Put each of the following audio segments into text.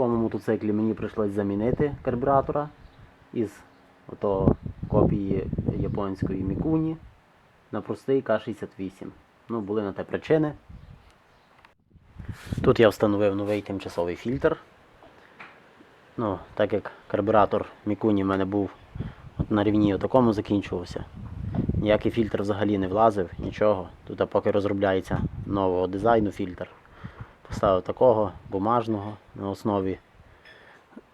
своєму мотоциклі мені прийшлось замінити карбюратора із ото копії японської Мікуні на простий К-68. Ну, були на те причини. Тут я встановив новий тимчасовий фільтр. Ну, так як карбюратор Мікуні в мене був от на рівні такому закінчувався. Ніякий фільтр взагалі не влазив, нічого. Тут поки розробляється нового дизайну фільтр. Поставив такого бумажного на основі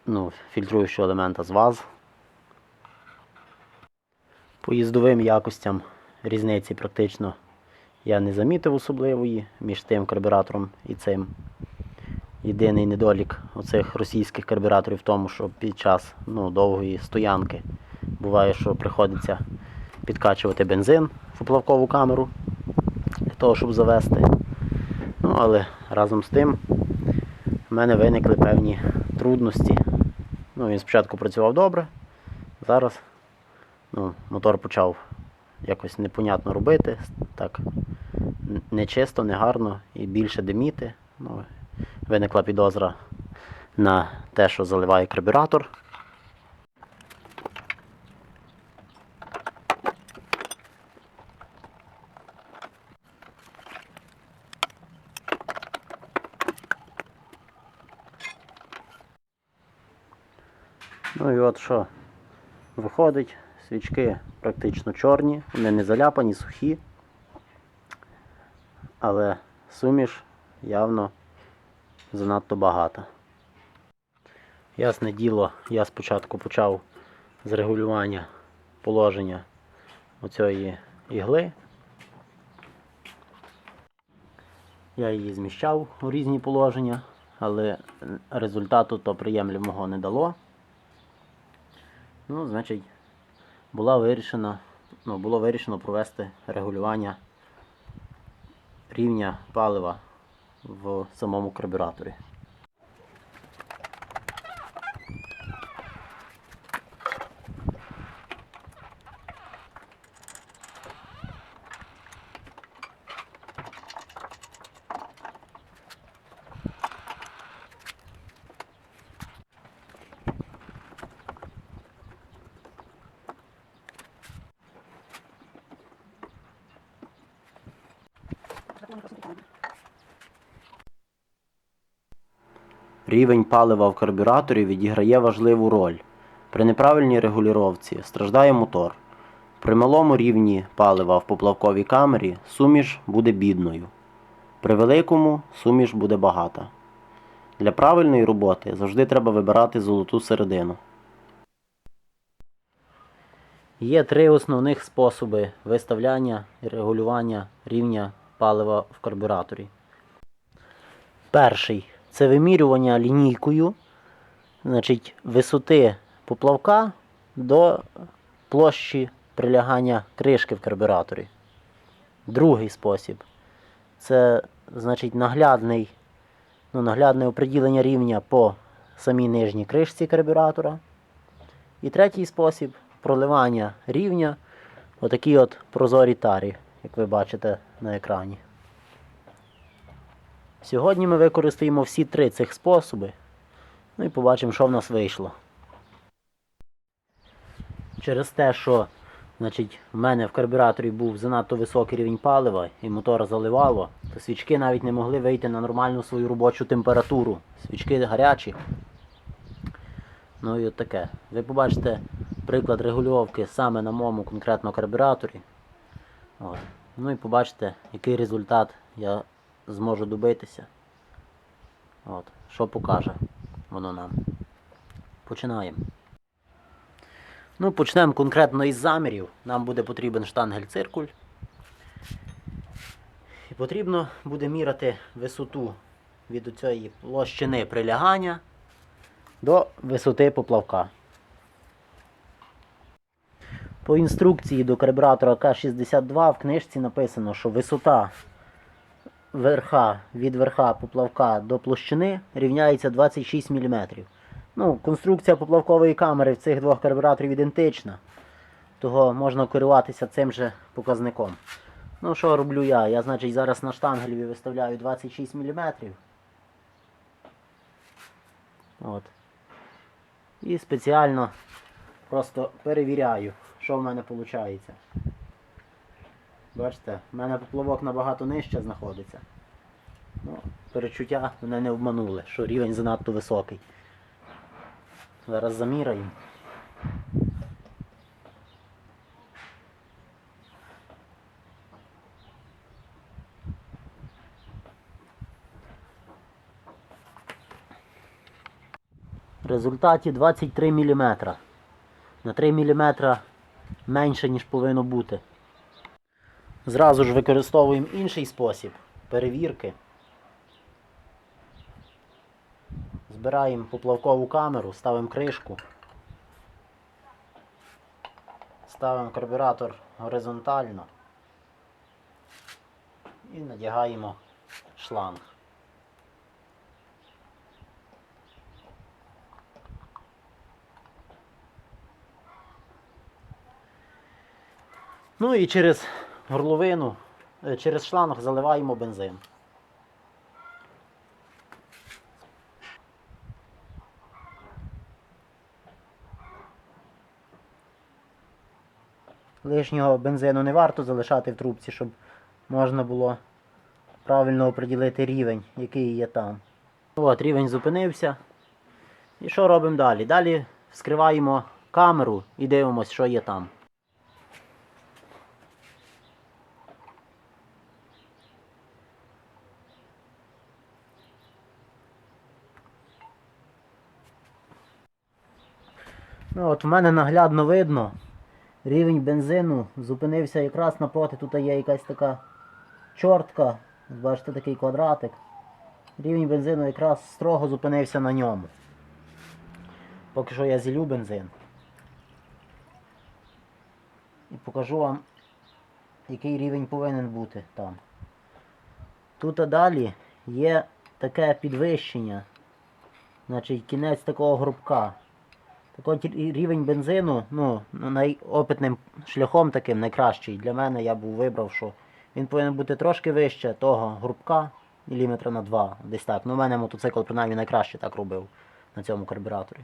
ну, фільтруючого елемента з ВАЗ. По їздовим якостям різниці практично я не замітив особливої між тим карбюратором і цим. Єдиний недолік оцих російських карбюраторів в тому, що під час ну, довгої стоянки буває, що приходиться підкачувати бензин в поплавкову камеру для того, щоб завести. Ну, але разом з тим в мене виникли певні трудності. Ну, він спочатку працював добре, зараз ну, мотор почав якось непонятно робити, так нечисто, негарно і більше диміти. Ну, виникла підозра на те, що заливає карбюратор. Ну і от що виходить, свічки практично чорні, вони не заляпані, сухі, але суміш явно занадто багато. Ясне діло, я спочатку почав з регулювання положення оцієї ігли. Я її зміщав у різні положення, але результату то приємлемого не дало. Ну, значить, була вирішена, ну, було вирішено провести регулювання рівня палива в самому карбюраторі. Рівень палива в карбюраторі відіграє важливу роль. При неправильній регулювання страждає мотор. При малому рівні палива в поплавковій камері суміш буде бідною. При великому суміш буде багата. Для правильної роботи завжди треба вибирати золоту середину. Є три основних способи виставляння і регулювання рівня палива в карбюраторі. Перший це вимірювання лінійкою значить, висоти поплавка до площі прилягання кришки в карбюраторі. Другий спосіб це значить, наглядний, ну, наглядне оприділення рівня по самій нижній кришці карбюратора. І третій спосіб проливання рівня отакі от прозорі тарі, як ви бачите на екрані. Сьогодні ми використаємо всі три цих способи. Ну і побачимо, що в нас вийшло. Через те, що значить, в мене в карбюраторі був занадто високий рівень палива і мотор заливало, то свічки навіть не могли вийти на нормальну свою робочу температуру. Свічки гарячі. Ну і от таке. Ви побачите приклад регульовки саме на моєму конкретно карбюраторі. От. Ну і побачите, який результат я зможу добитися. От, що покаже воно нам. Починаємо. Ну, почнемо конкретно із замірів. Нам буде потрібен штангель-циркуль. І потрібно буде міряти висоту від цієї площини прилягання до висоти поплавка. По інструкції до карбюратора К62 в книжці написано, що висота верха від верха поплавка до площини рівняється 26 мм. Ну, конструкція поплавкової камери в цих двох карбюраторів ідентична. Того можна керуватися цим же показником. Ну, що роблю я? Я, значить, зараз на штангелі виставляю 26 мм. От. І спеціально просто перевіряю, що в мене виходить. Бачите, в мене поплавок набагато нижче знаходиться. Ну, перечуття мене не обманули, що рівень занадто високий. Зараз заміряємо. В результаті 23 мм. На 3 мм менше, ніж повинно бути. Зразу ж використовуємо інший спосіб перевірки. Збираємо поплавкову камеру, ставимо кришку. Ставимо карбюратор горизонтально і надягаємо шланг. Ну і через горловину, е, через шланг заливаємо бензин. Лишнього бензину не варто залишати в трубці, щоб можна було правильно оприділити рівень, який є там. От, рівень зупинився. І що робимо далі? Далі вскриваємо камеру і дивимося, що є там. Ну, от в мене наглядно видно, рівень бензину зупинився якраз напроти. Тут є якась така чортка. Бачите, такий квадратик. Рівень бензину якраз строго зупинився на ньому. Поки що я зілю бензин. І покажу вам, який рівень повинен бути там. Тут а далі є таке підвищення. Значить, кінець такого грубка. Так от рівень бензину, ну, найопитним шляхом таким найкращий для мене я був вибрав, що він повинен бути трошки вище того грубка, міліметра на 2, десь так. Ну, у мене мотоцикл принаймні найкраще так робив на цьому карбюраторі.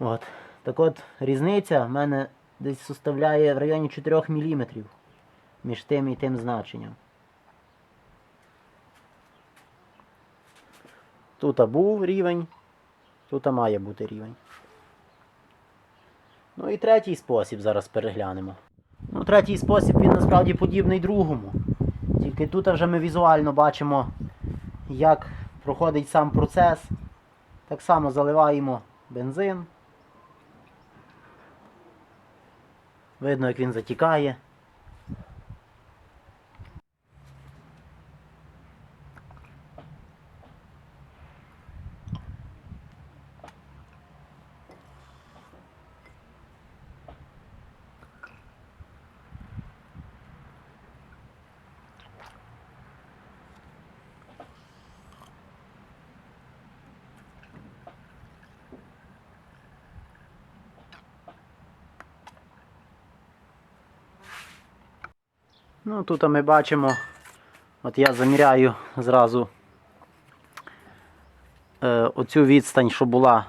От. Так от, різниця в мене десь составляє в районі 4 мм між тим і тим значенням. Тут був рівень, Тут має бути рівень. Ну і третій спосіб зараз переглянемо. Ну, третій спосіб він насправді подібний другому. Тільки тут вже ми візуально бачимо, як проходить сам процес. Так само заливаємо бензин. Видно, як він затікає. Ну, тут ми бачимо, от я заміряю зразу е, оцю відстань, що була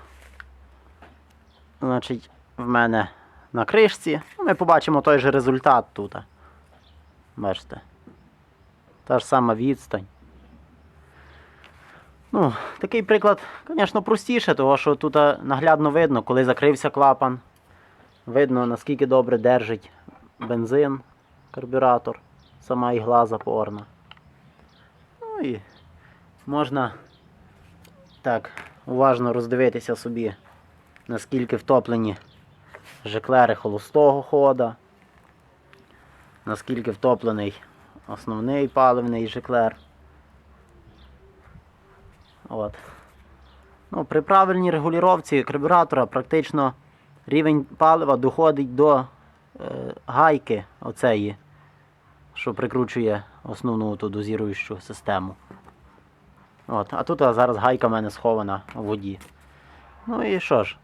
значить, в мене на кришці. Ну, Ми побачимо той же результат тут. Бачите. Та ж сама відстань. Ну, такий приклад, звісно, простіше, тому що тут наглядно видно, коли закрився клапан. Видно, наскільки добре держить бензин, карбюратор, сама ігла запорна. Ну і можна так уважно роздивитися собі, наскільки втоплені жеклери холостого хода, наскільки втоплений основний паливний жеклер. От. Ну, при правильній регулювання карбюратора практично рівень палива доходить до е, гайки оцеї, що прикручує основну ту дозіруючу систему. От. А тут а зараз гайка в мене схована у воді. Ну і що ж?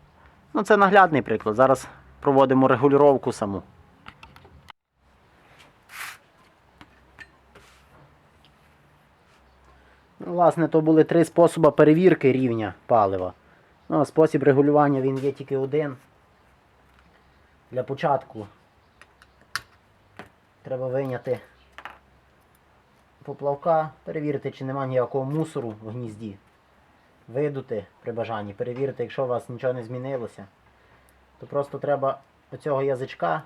Ну це наглядний приклад. Зараз проводимо регулювання саму. Ну, Власне, то були три способи перевірки рівня палива. Ну, а спосіб регулювання він є тільки один. Для початку треба виняти поплавка, перевірити, чи немає ніякого мусору в гнізді. Видути при бажанні, перевірити, якщо у вас нічого не змінилося, то просто треба оцього язичка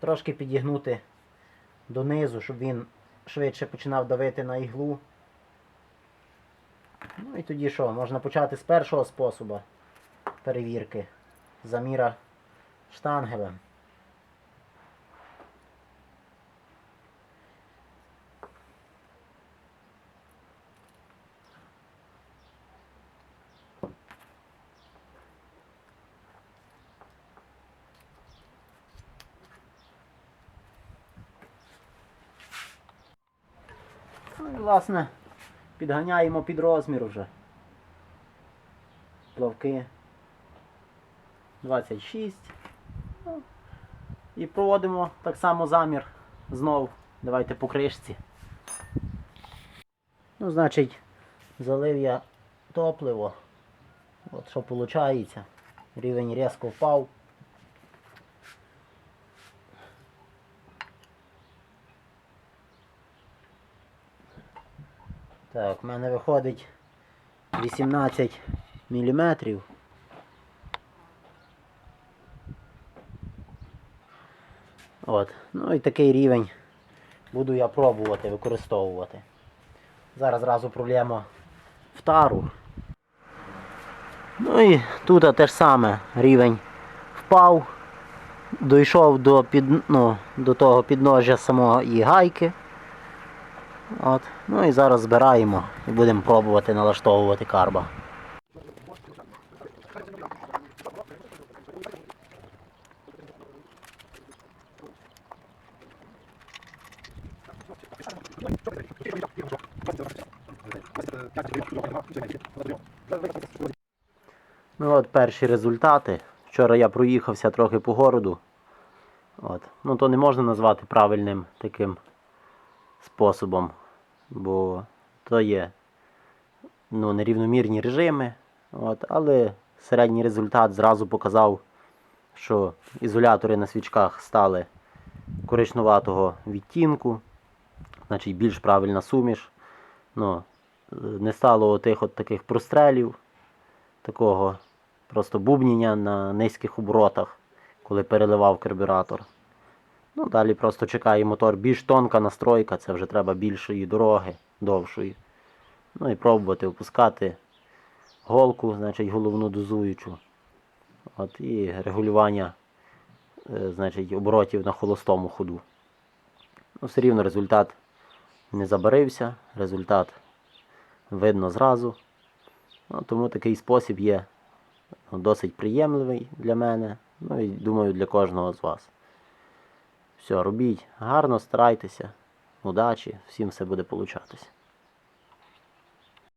трошки підігнути донизу, щоб він швидше починав давити на іглу. Ну і тоді що? Можна почати з першого способу перевірки заміра штангелем. Ну і власне підганяємо під розмір вже. Плавки 26. Ну, І проводимо так само замір знов. Давайте по кришці. Ну, значить, залив я топливо. От що виходить. Рівень різко впав. Так, в мене виходить 18 мм. От. Ну і такий рівень буду я пробувати використовувати. Зараз зразу пролємо в тару. Ну і тут те ж саме рівень впав, дійшов до, під, ну, до того підножжя самого і гайки. От. Ну і зараз збираємо і будемо пробувати налаштовувати карба. Ну от перші результати. Вчора я проїхався трохи по городу. От. Ну то не можна назвати правильним таким способом, бо то є ну, нерівномірні режими. От. Але середній результат зразу показав, що ізолятори на свічках стали коричнуватого відтінку, значить більш правильна суміш. Ну, не стало отих от таких прострелів, такого просто бубніння на низьких оборотах, коли переливав карбюратор. Ну, далі просто чекає мотор більш тонка настройка, це вже треба більшої дороги, довшої. Ну і пробувати опускати голку, значить головну дозуючу. От, і регулювання е, значить, оборотів на холостому ходу. Ну, все рівно результат не забарився, результат видно зразу. Ну, тому такий спосіб є ну, досить приємливий для мене. Ну і думаю для кожного з вас. Все, робіть. Гарно, старайтеся, удачі, всім все буде получатись.